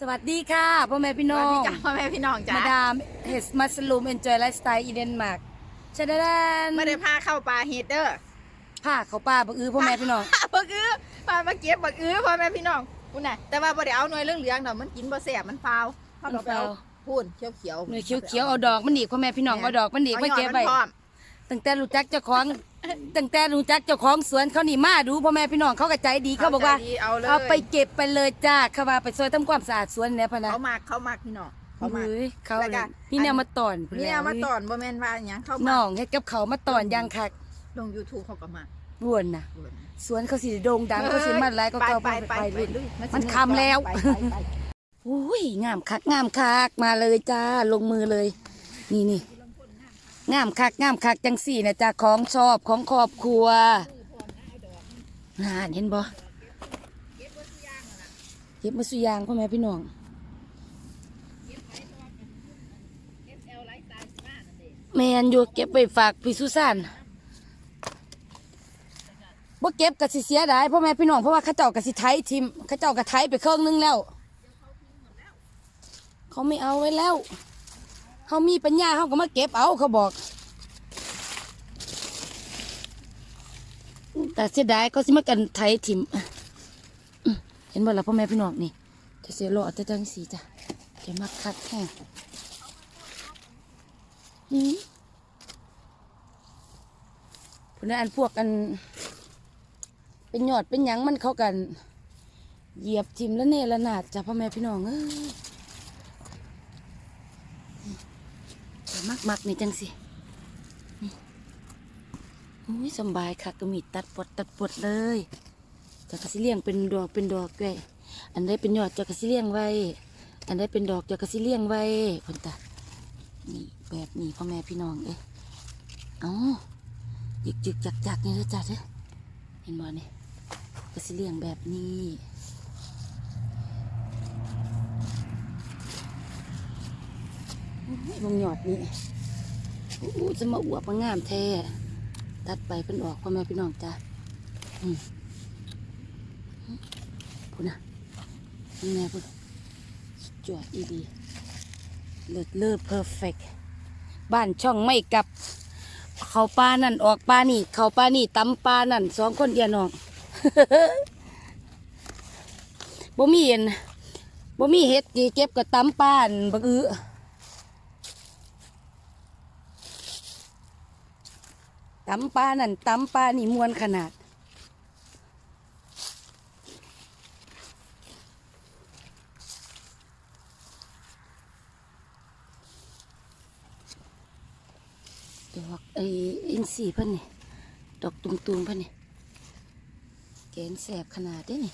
สวัสดีค่ะพ่อแม่พี่สน้อวัสดีงจ้าพ่อแม่พี่น้องจ้ามาดามเฮสมัสลูมเอนจอยไลฟ์สไตล์อีเดนมาร์กชาดาดานไม่ได้พาเข้าปลาเฮดเดอร์ผ้าเขาป้าบักอื้อพ่อแม่พี่น้องบักอื้อปลามาเก็บบักอื้อพ่อแม่พี่น้องพูดน่ะแต่ว่าบ่ได้เอาหน่วยเรื่องเหลืองๆดอกมันกินบ่แสบมันฟาวเขาก็ไปเอาพูนเขียวเขียวหน่วยเขียวเขียวๆเอาดอกมันอีกพ่อแม่พี่น้องเอาดอกมันอีกมาเก็บไว้พร้อม ตั้งแต่รู้จักเจ้าของตั้งแต่รู้จักเจ้าของสวนเขานี่มาดูพ่อแม่พี่น้องเขาก็ใจดีเขาบอกว่าใจดีเอาเลยเอาไปเก็บไปเลยจ้าเขาว่าไปซอยทำความสะอาดสวนเนี่ยพะนะเขามากเขามากพี่น้องเขามาก เฮ้ยเขาแล้วก็นี่เนี่ยมาตอนนี่เอามาตอนบ่แม่นว่าหยังเข้าน้มาองเฮ็ดกับเขาวมาตอนยังคักลง YouTube เขาก็มาร่วนน่ะสวนเขาสิโด่งดังเขาสิมาหลายก็ไปเขาไปไปไปไปไปรุ่นลุยมันคำแล้ว ไปไปไป อุ้ยงามคักงามคักมาเลยจ้าลงมือเลย นี่นี่ งามคักงามคักจังสี่นะจ้าของชอบของครอบครัวนานเห็นบ่เก็บมาสุยางพ่อแม่พี่น้องแมนอยู่เก็บไปฝากพี่สุสานบ่เก็บกะสิเสียดายพ่อแม่พี่น้องเพราะว่าข้าเจ้ากะสิไทยทิมข้าเจ้ากะไทยไปเครื่องนึงแล้ว เขาไม่เอาไว้แล้ว เขามีปัญญาเขาก็มาเก็บเอาเขาบอก แต่เสียดายเขาสิมากันไทยถิ่มเห็นบ่ล่ะพ่อแม่พี่น้องนี่จะเสียหล่อจะจังสีจ้ะจะมาคัดแห้งอืมพวกนั้นอันพวกกัน เป็นยอดเป็นยังมันเข้ากัน เหยียบทิมแล้วเนระนาดจ้ะพ่อแม่พี่น้องเอ้ย มักมักนี่จังสินี่อุ้ยสบายค่ะก็มีตัดปดตัดปดเลยจากกระสิเลี้ยงเป็นดอกเป็นดอกด้วยอันใดเป็นยอดจากกระสิเลี้ยงไว้ อันใดเป็นดอกจากกระสิเลี้ยงไว้พันตานี่แบบนี้พ่อแม่พี่น้องเอ้ยเอายึกยึกจักจักนี่เลยจ้ะเด้เห็นบ่เนี่ยกระสิเลี้ยงแบบนี้ วงหยอดนี่อู้จะมาอวบมางามแท้ตัดไปเป็นออกพ่อแม่พี่น้องจ้าพูดนะยังไงพูดสุดอดอีดีเลิศเลิศเพอร์เฟกบ้านช่องไม่กลับ เขาปลานั่นออกปลานี่ เขาปลานี่ตำปลานั่นสองคนเดียน้องบ่มีเห็นบ่มีเห็ดเก็บกับตำปลานบักอื้อ ตำปลานั่นตำปลานี่มวนขนาด ดอกไออินทรีย์เพิ่นนี่ดอกตุงๆเพิ่นนี่แกงแสบขนาดเด้นี่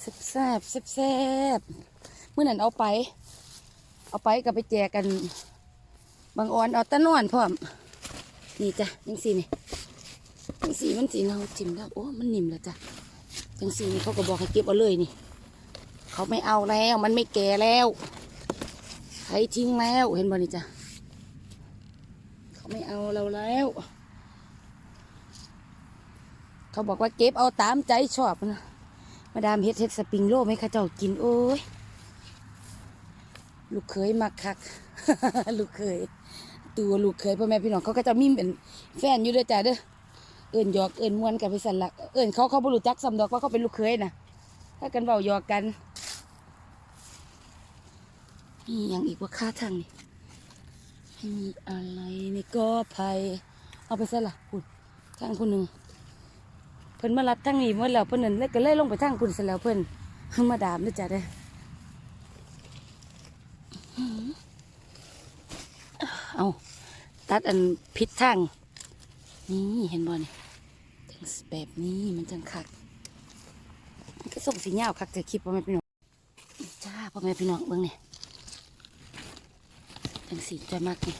แซ่บแซ่บแซ่บแซบเมื่อนั้นเอาไป เอาไปก็ไปแจกกัน บางออนเอาตะนอนพร้อม นี่จ้ะยังสีนี่ยังสีมันสีเนาจิ้มแล้วโอ้มันนิ่มแล้วจ้ะยังสีนี่เขาก็บอกให้เก็บเอาเลยนี่ เขาไม่เอาแล้วมันไม่แก่แล้วใครทิ้งแล้วเห็นบ่นี่จ้ะเขาไม่เอาเราแล้ว เขาบอกว่าเก็บเอาตามใจชอบนะมาดามเฮ็ดเฮ็ดสปริงโลไหมคะเจ้ากินโอ้ยลูกเคยมักคัก ลูกเคย ตัวลูกเคยพ่อแม่พี่น้องเขาก็จะมีเป็นแฟนอยู่ด้วยจ้ะเด้อเอิญหยอกเอิญมวนกันไปสั่นละเอิญเขาเขาบรู้จักสำดอกว่าเขาเป็นลูกเคยนะถ้ากันเบาหยอกกันนี่ยังอีกว่าค่าทางนี่ให้มีอะไรนี่ก็ภัยเอาไปซะละคุณทางคนหนึ่งเพิ่นมารับทางนี้เมื่อแล้วเพิ่นนั่นแล้วก็เลยลงไปทางคุณเสร็จแล้วเพิ่นมาดามด้วยจ้ะเด้อ เอาตัดอันพิษทางนี่เห็นบ่นี่จังแบบนี้มันจังคักมันก็ส่งสีเงาคักจะคลิปพ่อแม่พี่น้องจ้าพ่อแม่พี่น้องเบิ่งนี่จังสีจะมากนี่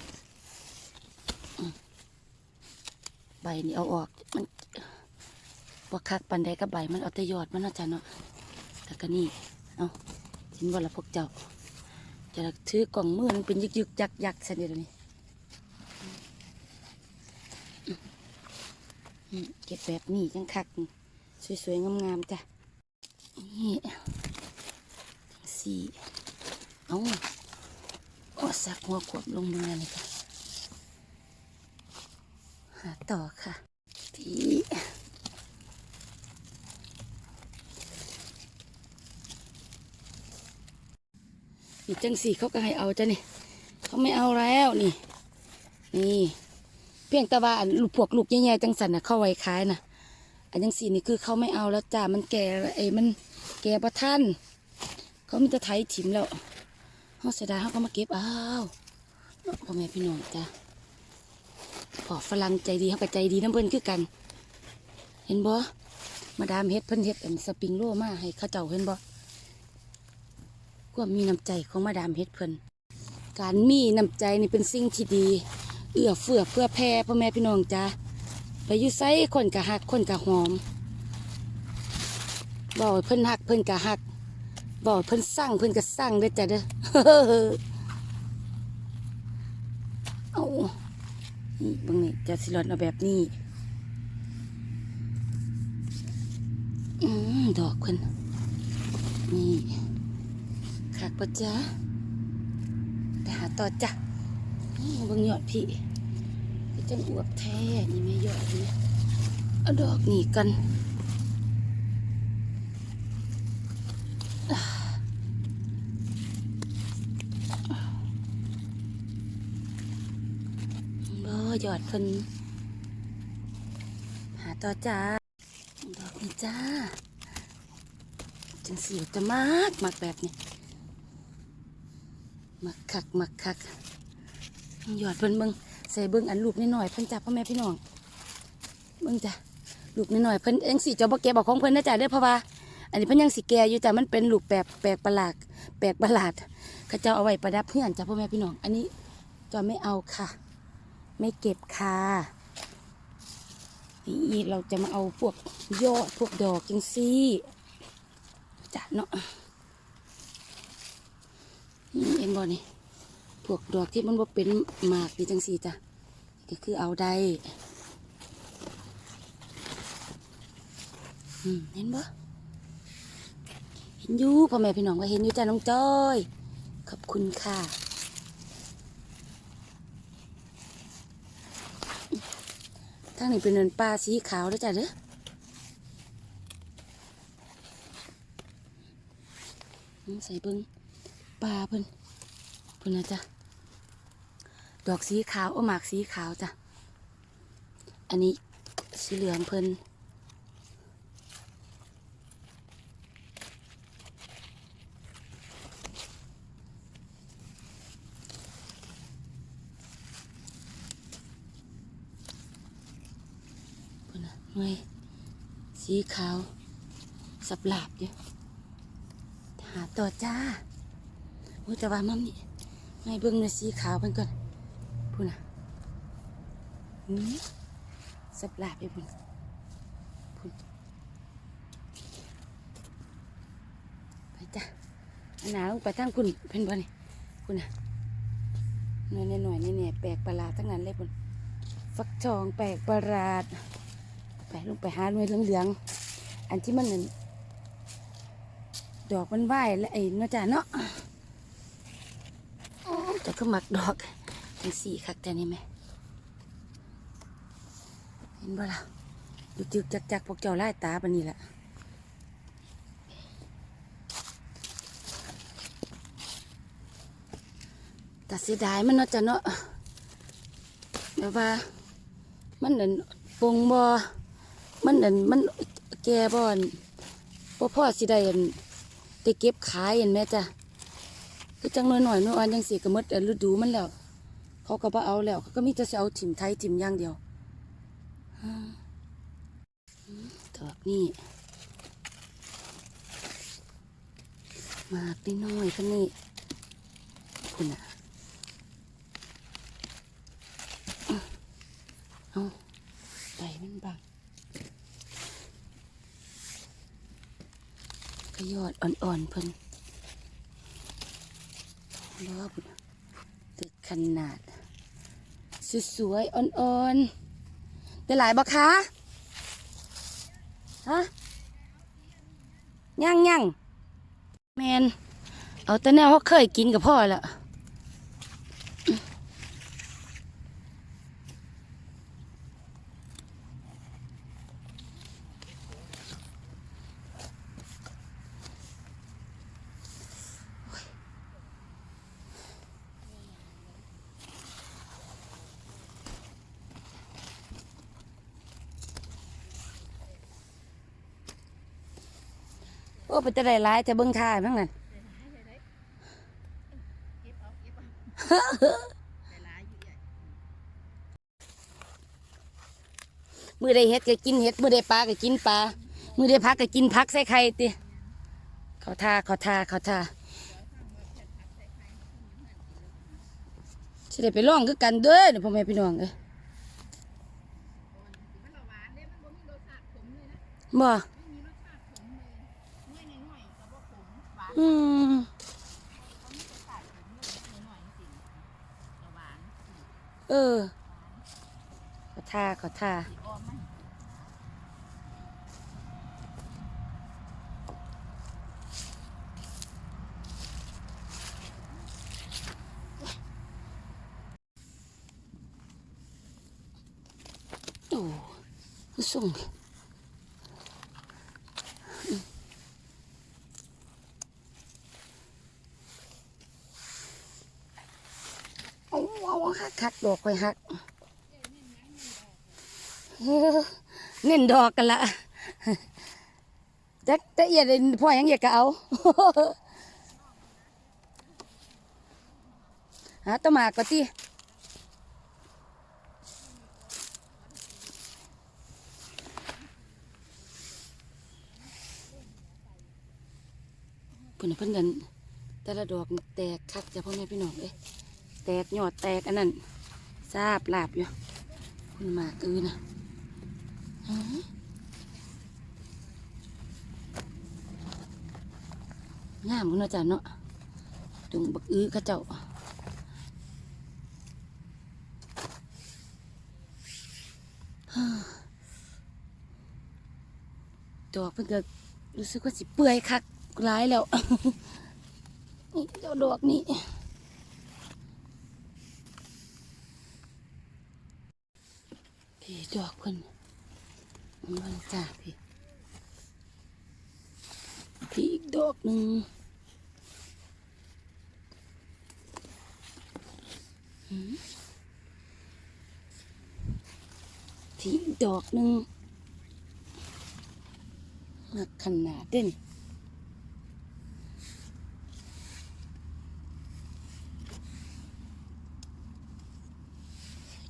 ใบนี่เอาออกมันบ่คักปันใดกับใบมันเอาแต่ยอดมันเนาะจ้ะเนาะแต่ก็นี่เอาเห็นบ่ละพวกเจ้าจะถือกล่องมือมันเป็นยึกยึกยักยักเสนิทนี่อืม เก็บแบบนี้จังคัก สวยๆงามๆจ้ะ นี่สี่เอาโอ้สักหัวขวบลงมือเลยค่ะ หาต่อค่ะพี่นี่จังสี่เขาก็ให้เอาจ้ะนี่ เขาไม่เอาแล้วนี่ นี่ เพียงแต่ว่าอันลูกพวกลูกแย่ๆจังสันนะเข้าไว้ขายนะอันจังสี่นี่คือเขาไม่เอาแล้วจ้ามันแก่ไอ้มันแก่ประท่านเขามีแต่ไถถิ่มแล้วเขาเสียดายเขาก็มาเก็บอ้าวพ่อแม่พี่น้องจ้าพอฝรั่งใจดีเขาก็ใจดีน้ำเพิ่นคือกัน เห็นบ่มาดามเฮ็ดเพิ่นเฮ็ดอันสปริงโลมาให้ข้าเจ้าเห็นบ่ความมีน้ำใจของมาดามเฮ็ดเพิ่นการมีน้ำใจนี่เป็นสิ่งที่ดี เอื้อเฟื้อเพื่อแพ่พ่อแม่พี่น้องจ้าไปอยู่ไสคนกะหักคนกะหอมบอกเพิ่นหักเพิ่นกะหักบอกเพิ่นสร้างเพิ่นกะสร้างเด้อจ้ะเด้อเอานี่บางนี่จะสิรอนเอาแบบนี้อืมดอกเพิ่นนี่คักปะจ้าไปหาต่อจ้ะ บางยอดพี่จังอวบแท้นี่แม่ยอดนี่เอาดอกนี่กันอ่าบ่ยอดเพิ่นหาต่อจ้าดอกนี่จ้าจังสีจะมากมากแบบนี้มักคักมักคัก หยอดเพิ่นเบิ่งใส่เบิ่งอันลูกน้อยเพิ่นจับพ่อแม่พี่น้องเบิ่งจ้ะลูกน้อยเพิ่นเองสิเจ้าบ่แก่บอกของเพิ่นนะจ้ะเด้อเพราะว่า อันนี้เพิ่นยังสิแก่อยู่จ้ะมันเป็นลูกแปลกแปลกประหลาดแปลกประหลาดเขาเจ้าเอาไว้ประดับเพื่อนจ้ะพ่อแม่พี่น้อง อันนี้จอไม่เอาค่ะ ไม่เก็บค่ะนี่เราจะมาเอาพวกยอดพวกดอกจังซี่จ้ะเนาะนี่เอ็นบอนี่ พวกดอกที่มันว่าเป็นหมากดีจังสีจ้ะก็คือเอาได้เห็นบ่เห็นอยู่พ่อแม่พี่น้องว่าเห็นอยู่จ้ะน้องจ้อย ขอบคุณค่ะทางนี้เป็นเนินป่าสีขาวแล้วจ้ะเด้อใส่เบิ้งปลาเพิ่นเพิ่นนะจ๊ะ ดอกสีขาวโอหมากสีขาวจ้ะ อันนี้สีเหลืองเพิ่นเพิ่นนะหน่วยสีขาว สับหลาบอยู่หาต่อจ้าโอ้แต่ว่ามันนี่ให้เบิ่งในอสีขาวเพิ่นก่อน สับลาบไปพุ่นพุ่นไปจ้ะอันหนาลงไปทั้งคุณเพิ่นบ่นี่พุ่นนะหน่อยหน่อยๆเนี่ยแปลกประหลาดทั้งนั้นเลยพุ่นฟักทองแปลกประหลาด ไปลงไปหาหน่วยเหลืองๆอันที่มันนั่นดอกมันไหวและไอ้เนาะจ้ะเนาะจะก็หมักดอกทั้งสี่คักแต่นี่ไหมเห็นบ่ล่ะดูจึกจักจักพวกเจ้าไล่ตาปนี้แหละแต่เสียดายมันเนาะจ้ะเนาะแบบว่า มันเดินปงบ่มันเดินมันแก่บอนบ่พ่อสิได้อั่นได้เก็บขายเห็นไหมจ้ะคือจังน้อยหน่อยๆน้อยอันยังเสียกระมดฤดูมันแล้วเขาก็บ่เอาแล้วเขาก็มีแต่สิเอาถิ่มไทยถิ่มย่างเดียวอืมดอก นี่ มากนิดน้อยๆคนนี้คุณอะเอาไปมันบังก็ยอดอ่อนๆเพิ่นรอบตึกขนาด สวยๆ อ่อนๆ ได้หลายบ่คะ ฮะยังยังแมนเอาแต่แนวเขาเคยกินกับพ่อและ โอ้เป็นจะได้ร้ายแต่เบิ้งท่ามั้งนั่นมือได้เฮ็ดก็กินเฮ็ดมือได้ปลาก็กินปลามือได้พักก็กินพักใส่ไข่ติเขาท่าเขาท่าเขาท่าสิได้ไปร้องคือกันเด้อพ่อแม่พี่น้องเอ้ยบ่ อืมเออขาท่าขาท่าโอ้ส่งเอาเอาหักหัก ดอกคอยหักเน้นดอกกันละจักแต่เอียดพ่อยังอยากก็เอาหาตะหมากก็ที่เพิ่นนะเพิ่นกันแต่ละดอกแตกคักจะพ่อแม่พี่น้องเอ้ยแตกยอดแตกอันนั้น ซาบลาบอยู่คุณหมากอือนะงามคุณอาจารย์เนาะจุงบักอื้อเข้าเจ้าดอกเพิ่นก็รู้สึกว่าสิเปื่อยคักร้ายแล้วนี่เจ้าดอกนี่ พี่ดอกเพิ่นมันวันจ้าพี่ พี่อีกดอกหนึ่งพี่อีกดอกหนึ่งหักขนาดเด่น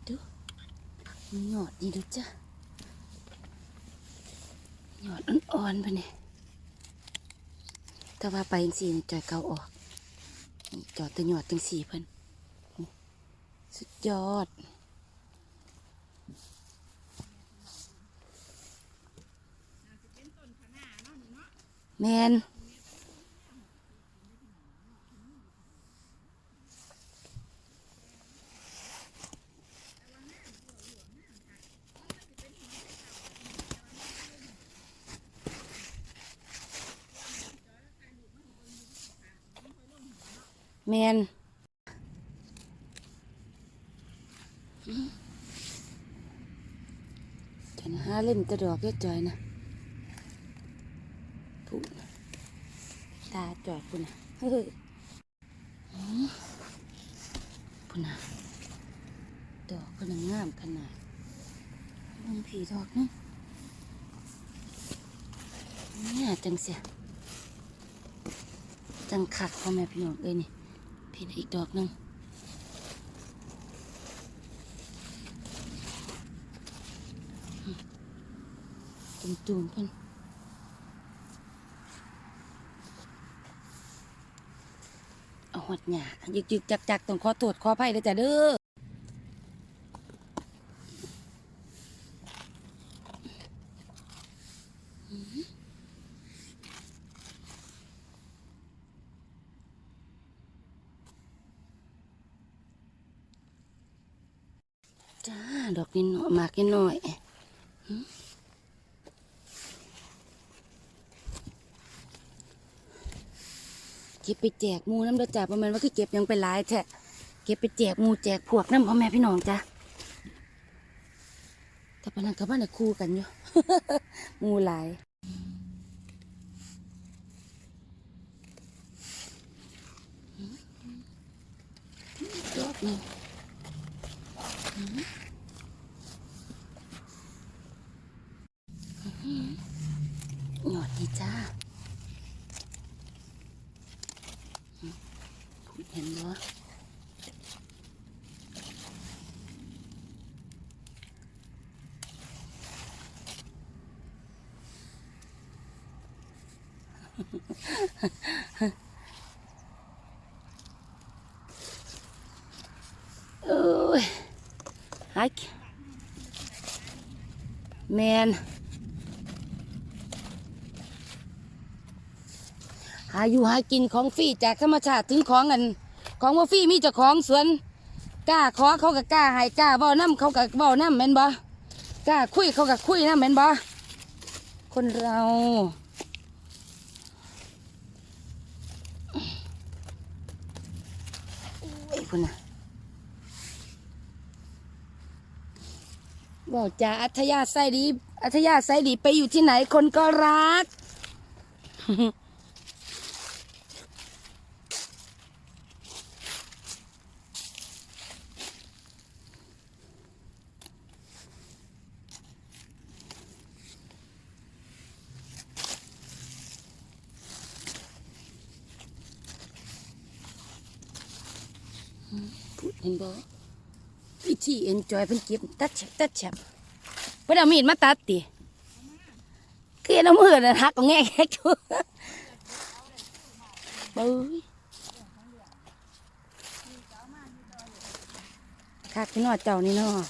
ดู มีหยอดนี่ดูจ้ะหยอดอ่อนๆไปเนี่ยแต่ว่าไปจังสี่จอยเกาออกจอดตัวหยอดจังสี่เพิ่นนี่สุดยอดแมน แมนอืมจะหาเล่นแตะดอกเยอะจอยนะพูดตาจอดปุ่นะเฮ้ยปุ่นะดอกก็นังงามขนาดมึงผีดอกนึงเนี่ยจังเสียจังขักพ่อแม่พี่น้องเอ้ยนี่ พี่น่ะอีกดอกหนึงตุ่มตุ่มๆเพิ่นเอาหดหยายึกยึกจักจักต้องขอตรวจขออภัยเลยจ้ะเด้อจ้า ดอกนิ ดหน่อยหน่อยเก็บไปแจกมูน้ำเด้อจ้าประมาณว่าคือเก็บยังไปหลายแท้เก็บไปแจกมูแจกพวกน้ำพ่อแม่พี่น้องจ้าแต่ปานนันกับบ้านน่ะคู่กันอยู่มูหลายดอกหนึงหยอดดีจ้า เห็นบ่เอ้ยฮัก แมนหาอยู่หากินของฟรีจากธรรมชาติถึงของอัน ของว่าฟรีมีเจ้าของสวนกล้าขอเขาก็กล้าให้กล้าเบ้าน้ำเขาก็เบ้าน้ำแมนบ่กล้าคุยเขาก็คุยน้ำแมนบ่คนเราไอ้คนน่ะ บอกจะอัธยาศัยดี อัธยาศัยดีไปอยู่ที่ไหนคนก็รัก พูดเห็นบ่วิธี เอ็นจอยเพิ่นเก็บตัดแฉบตัดแฉบเพิ่นเอามีดมาตัดติคือเอามือน่ะหักก็แง่แค่ตัวเบ้ยคักพี่นอเจ้านี่นาะ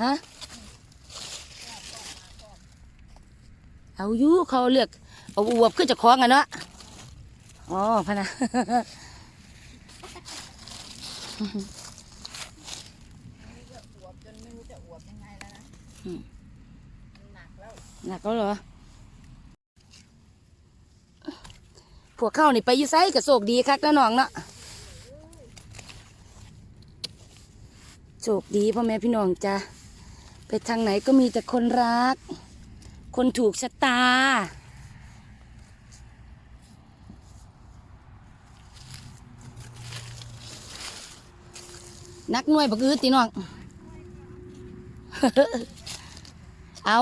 ฮะเอาอยู่เขาเลือกเอาอวบขึ้นจากคล้องกันเนาะ อ๋อพะนะอวบจนไม่รู้จะอวบยังไงแล้วนะอืมมันหนักแล้วหนักแล้วเหรอพวกเข้านี่ไปอยู่ไซกับโศกดีคักนะน้องเนาะโศกดีพ่อแม่พี่น้องจ้ะไปทางไหนก็มีแต่คนรัก คนถูกชะตา นักหน่วยบักอืดตีน้อง เอา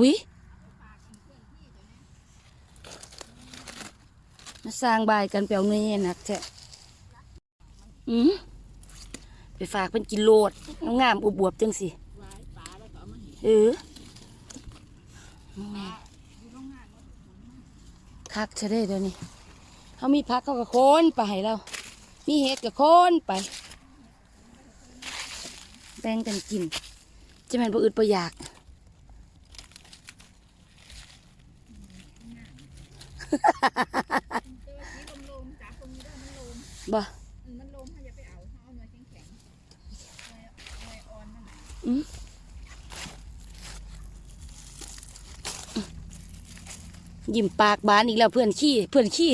วิมาสร้างบายกันเปล่าเงี้ยนักแท้อืมไปฝากเป็นกิโลดงามๆอวบจังสิเออคักจะได้เดี๋ยวนี้เขามีพักเขาก็โคนไปให้เรา มีเห็ดก็โคนไป แบ่งกันกิน จะแม่นบ่อึดบ่อยากตัวสีลมๆจากตรงนี้ได้มันลมบ่อืมมันลมถ้าอย่าไปเอาเขาเอาเนื้อแข็งๆเนื้อเนื้ออ่อนนั่นน่ะอืมยิ้มปากบานอีกแล้วเพื่อนขี้เพื่อนขี้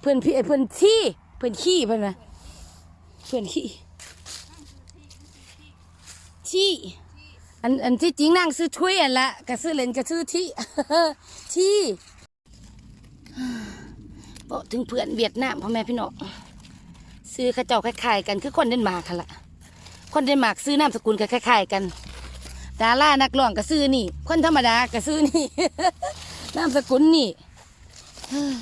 เพื่อนพี่เพื่อนขี้เพื่อนขี้เพื่อนนะ เพื่อนขี้ขี้อันอันที่จริงนั่งซื้อถ้วยอันละก็ซื้อเลนก็ซื้อที่ที่บอกถึงเพื่อนเวียดนามพ่อแม่พี่น้องซื้อข้าเจ้าคล้ายๆกันคือคนเดนมาร์กค่ะละคนเดนมาร์กซื้อนามสกุลก็คล้ายๆกันดารานักร้องก็ซื้อนี่ คนธรรมดาก็ซื้อนี่นามสกุลนี่เฮ้ย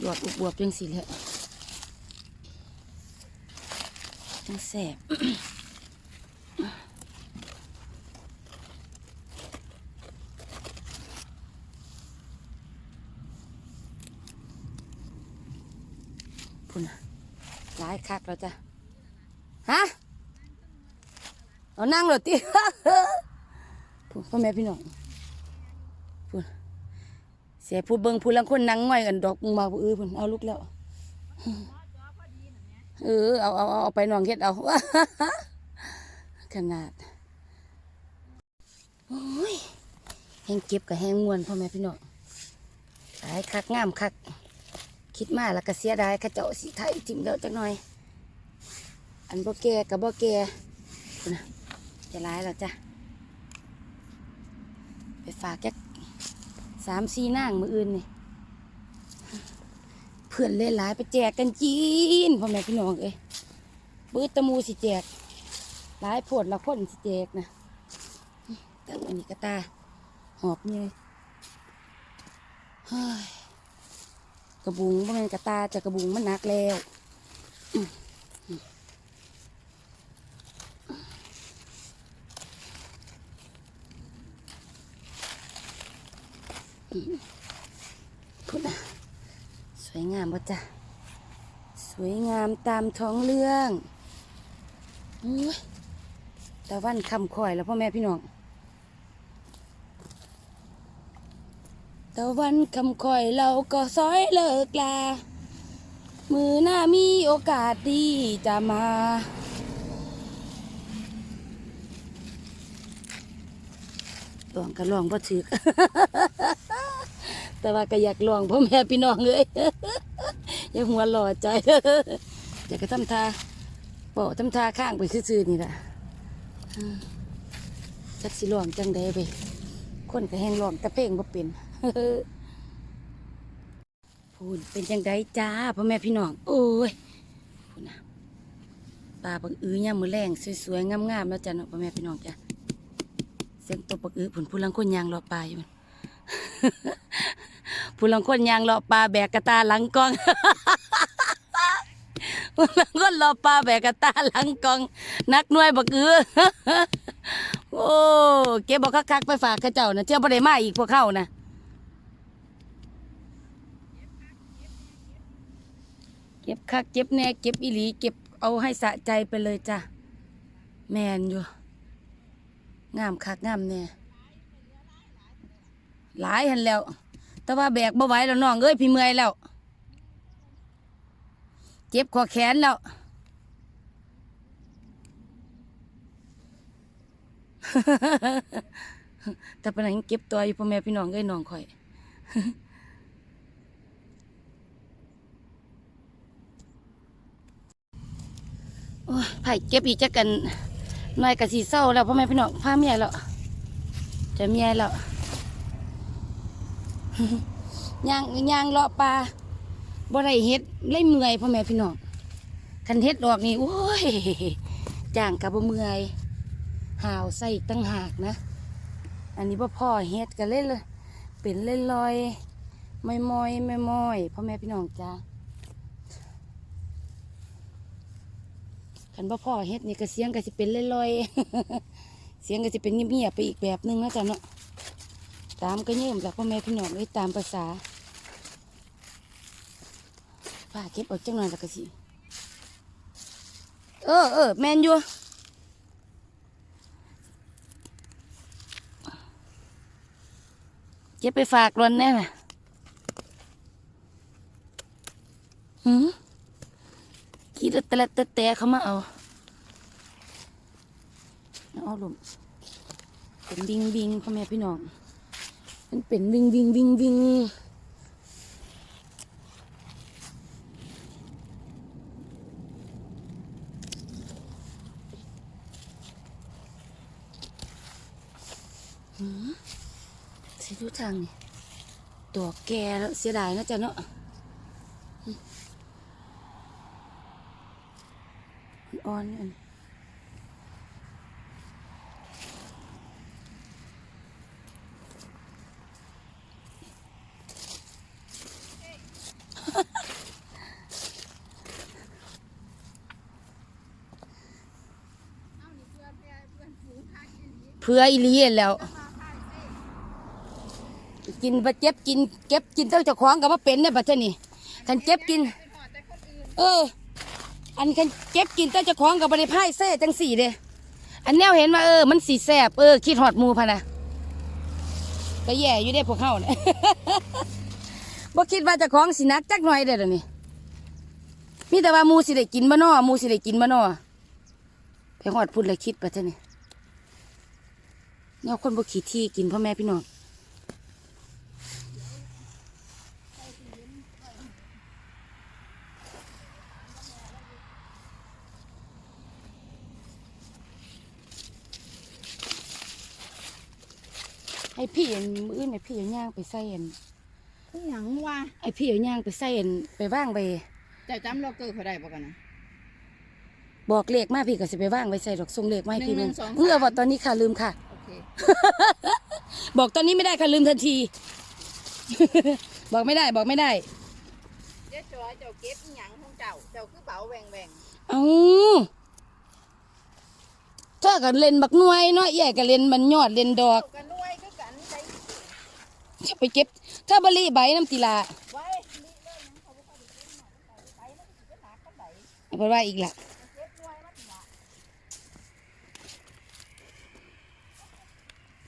หยอดอุบวบจังสิแหละจังแสบพุ่นน่ะหลายคักแล้วจ้ะ ฮะ เอานั่งเลยติพุ่อแม่พี่น้อง เสียผู้เบิงผู้ลังคนนั่งง่อยกันดอกมาผู้อื้อพุ่นเอาลุกแล้ว เออเอาเอาเอาไปนองเฮ็ดเอาขนาดโอ้ยแห้งเก็บกับแห้งมวนพ่อแม่พี่น้องหลายคักงามคัก คิดมาแล้วก็เสียดายข้าเจ้าสีไทยจิ้มแล้วจักหน่อย อันบ่แก่กับบ่แก่นะจะร้ายแล้วจ้ะไปฝากแก๊ก สามสี่นางมืออื่นนี่เพื่อนเล่นหลายไปแจกกันจีนพ่อแม่พี่น้องเอ้ยปื้ดตะมูสิแจกหลายผดละคนสิแจกนะแต่อันนี้ก็ตาหอบเนี่ยเฮ้ยกระบุงบ่แม่นกระตาจะกระบุงมันหนักแล้วอืมอืมอืม พูดนะสวยงามป่ะจ๊ะสวยงามตามท้องเรื่องตะวันคำคอยแล้วพ่อแม่พี่น้องตะวันคำคอยเราก็ซอยเลิกลา มือหน้ามีโอกาสดีจะมาลองก็ลองพ่ถือ แต่ว่าก็อยากลองพ่อแม่พี่น้องเลยอย่าหัวหล่อใจอยากจะทำทาเปาะทำทาข้างไปซื่อๆนี่แหละจักสิลองจังใดไปคนก็แหงลองแต่เพลงบ่เป็นพูนเป็นจังใดจ้าพ่อแม่พี่น้องโอ้ยพูนนะปลาปักอื้อย่ามือแรงสวยๆงามๆแล้วจ้ะเนาะพ่อแม่พี่น้องจ้ะเสียงตัวปักอื้อผุนผู้ลังคนยางรอปลาอยู่ ผู้ลังคนยางรอปลาแบกกระตาหลังกองผู้ลังคนรอปลาแบกกระตาหลังกอง นักหน่วยบักอือโอ้เก็บบอกคักๆไปฝากข้าเจ้านะเจ้าบ่ได้มาอีกพวกเขานะเก็บคักเก็บแน่เก็บอีหลี เก็บเอาให้สะใจไปเลยจ้ะแมนอยู่งามคักงามแน่หลายหันแล้ว แต่ว่าแบกบ่ไหวแล้วน้องเอ้ยพี่เมื่อยแล้ว เจ็บคอแขนแล้วแต่ปานนั้นเก็บตัวอยู่พ่อแม่พี่น้องเอ้ยน้องข่อยโอ้ยไผ่เก็บอีกจักกันน่อยกะสีเศร้าแล้วพ่อแม่พี่น้องพาเมียแล้วจะเมียแล้ว ย่างย่างเลาะปลาบ่ได้เฮ็ดเล่เมื่อยพ่อแม่พี่น้องคันเฮ็ดดอกนี่โอ้ยจ้างกับบ่เมื่อยหาวใส่ตั้งหากนะ อันนี้บ่อพ่อเฮ็ดกันเล่นเลยเป็นเล่นลอยไม่มอยไม่มอยพ่อแม่พี่น้องจ้าคันบ่อพ่อเฮ็ดนี่ก็เสียงก็สิเป็นเล่นลอยเสียงก็สิเป็นเงียบๆไปอีกแบบนึงนะจ๊ะเนาะ ตามก็เยิ่มจากพ่อแม่พี่น้องไอ้ยตามภาษาป้าเก็บออกจังหน่อยล้วก็สิ เออเออแมนอยู่เก็บไปฝากรอนแน่น่ะหืมกีดแต่ละแต่แต่เขามาเอา เอาลมเป็นบิงบิงพ่อแม่พี่น้อง มันเป็นวิ่งวิ่งวิ่งวิ่งหืมสิดูทางนี่ตัวแกแล้วเสียดายนะจ๊ะเนาะอืมอ่อนๆอัน พื่ออีหลีเห็นแล้ว กินบะเจ็บกินเก็บกินเต้าเจ้าของกับว่าเป็นเนี่ยบัดเท่านี้คันเจ็บกิน เออ อันคันเจ็บกินเต้าเจ้าของกับบริพายเซ่จังสี่เด้อันแนวเห็นว่าเออมันสีแสบเออคิดหอดมูพะนะก็แย่อยู่ได้พวกเขาเนี่ยบ่คิดว่าจะของสินักจักหน่อยเด้อเดี๋ยวนี้มีแต่ว่ามูสิได้กินบ่น้อมูสิได้กินบ่น้อไปฮอดพุ่นเลยคิดไปเท่านี้ เนี่ยคนบ่ขี้ที่กินพ่อแม่พี่น้องให้พี่อันมื้ออื่นให้พี่เอาย่างไปใส่อันคือหยังว่าไอพี่เอาย่างไปใส่อันไปว่างไปเจ้าจำล็อกเกอร์เขาได้บ่กันนะ บอกเลขมาพี่ก็สิไปว่างไว้ใส่ดอกทรงเลขมาให้พี่หนึ่นึงงหนึ่งสองสาม เมื่อบอกตอนนี้ค่ะลืมค่ะโอเค บอกตอนนี้ไม่ได้ค่ะลืมทันที บอกไม่ได้บอกไม่ได้เจ้าจอยเจ้าเก็บอิหยังของเจ้าเจ้าคือเบาแหวงแหวงเอาเธอก็เล่นบักหน่วยเนาะใหญ่ก็เล่นมันยอดเล่นดอกเจ้ากันด้วยคือกันใจจะไปเก็บถ้าบรีใบน้ำตีลาไว้ลิเลยหยังเขาบ่ค่อยได้เก็บหน่อยไปแล้วสิไปหากันไดเอาไปว่าอีกละ เก็บด้วยมันหละ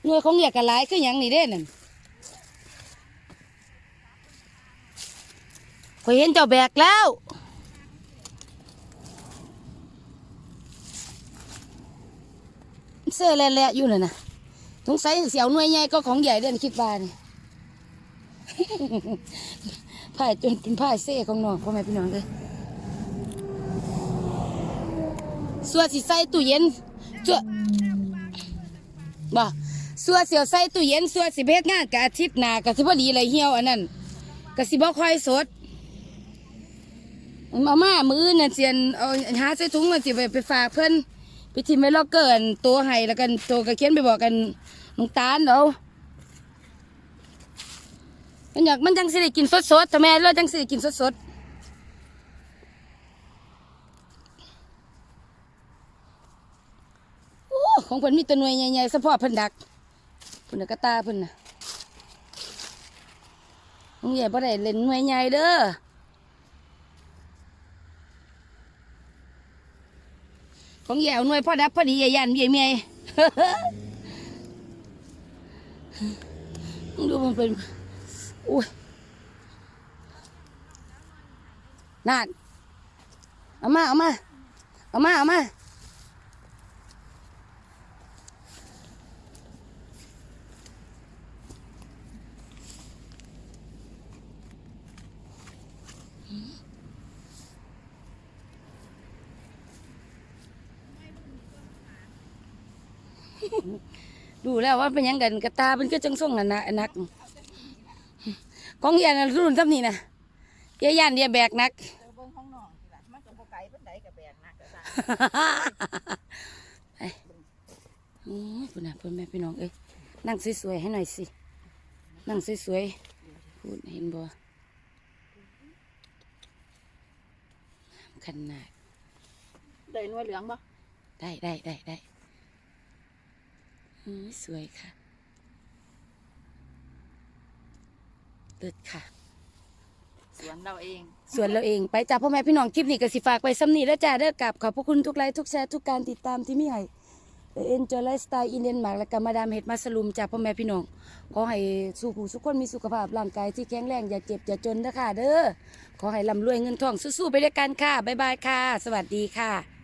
หน่ วยของเหยียกกะหลายคือหยังนี่เด้นั่นข่อยเห็นเจ้าแบกแล้ว เสื้อแหละๆอยู่น่ะนะสงสัยเสียวหน่วยใหญ่ก็ของใหญ่เด่นคิดว่านี่พ่ายจนเป็นพ่ายเซ่ของน้องพ่อแม่พี่น้องเลยส่วนสิใส่ตู้เย็นส่วนบ่ ส่วนเสียวใส่ตู้เย็นส่วนสิเพชงานกับอาทิตย์หน้ากับสิพอดีเลยเหี่ยวอันนั้นกับสิบ่ค่อยสดเอามามืออื่นน่ะเสียนเอาหาใส่ถุงน่ะสิไปไปฝากเพิ่อนไปทิมไว้ล็อกเกอร์อันตัวให้แล้วกันตัวกระเขียนไปบอกกันน้องตาลเนามันอยากมันจังสิได้กินสดๆทำไมเราจังสิได้กินสดๆโอ้ของเพิ่นมีตัวหน่วยใหญ่ๆเฉพาะเพิ่นดัก พิ่นน่ะกระตาพิ่นน่ะมึงใหญ่บ่ได้เล่นหน่วยใหญ่เด้อของแย่หน่วยพ่อดับพอดีใหญ่ยันใหญ่เมียดูมันเป็นอุ้ยนั่นเอามาเอามาเอามาเอามา ดูแล้วว่าเป็นหยังกันกระตาเป็นก็จังส่งน่ะนะนักของแย่น่ะรุ่นซ้ำนี่นะเยายันเดียแบกนักเจ้าเบิ่งของน้องสิล่ะมันก็บ่ไกลปานใดก็แบกหนักก็ได้ไปอืมพูดนะพูดแม่พี่น้องเอ้ยนั่งสวยๆให้หน่อยสิ นั่งสวยๆพูดเห็นบ่ขนาดได้หน่วยเหลืองบ่ได้ได้ได้ได้ อืมสวยค่ะเลิศค่ะ สวนเราเองส่วนเราเองไปจ้าพ่อแม่พี่น้องคลิปนี้ก็สิฝากไปซ้ำนี้แล้วจ้าเด้อกลับขอบพระคุณทุกไลค์ทุกแชร์ทุกการติดตามที่มีให้เอ็นจอยไลฟ์สไตล์อินเดียนมาร์กและก็มาดามเฮ็ดมาสลุมจ้าพ่อแม่พี่น้องขอให้สู่ผู้สุขคนมีสุขภาพร่างกายที่แข็งแรงอย่าเจ็บอย่าจนนะคะเด้อขอให้ร่ำรวยเงินทองสู้ๆไปด้วยกันค่ะบ๊ายบายค่ะ สวัสดีค่ะ